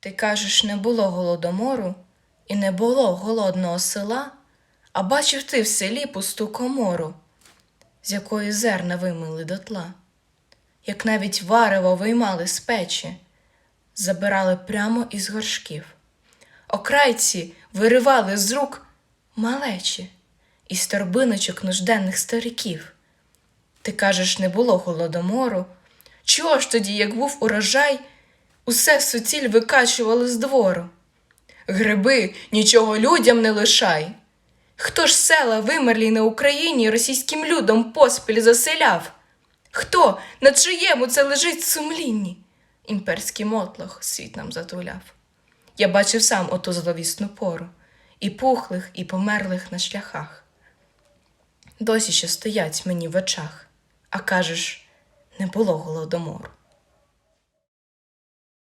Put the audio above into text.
Ти кажеш, не було голодомору і не було голодного села, а бачив ти в селі пусту комору, з якої зерна вимили дотла, як навіть варево виймали з печі, забирали прямо із горшків. Окрайці виривали з рук малечі із торбиночок нужденних стариків. Ти кажеш, не було голодомору. Чого ж тоді, як був урожай, усе суціль викачували з двору? Гриби нічого людям не лишай. Хто ж села вимерлі на Україні російським людом поспіль заселяв? Хто на чиєму це лежить сумлінні? Імперський мотлох світ нам затуляв. Я бачив сам оту зловісну пору, і пухлих, і померлих на шляхах. Досі ще стоять мені в очах, а кажеш, не було голодомору.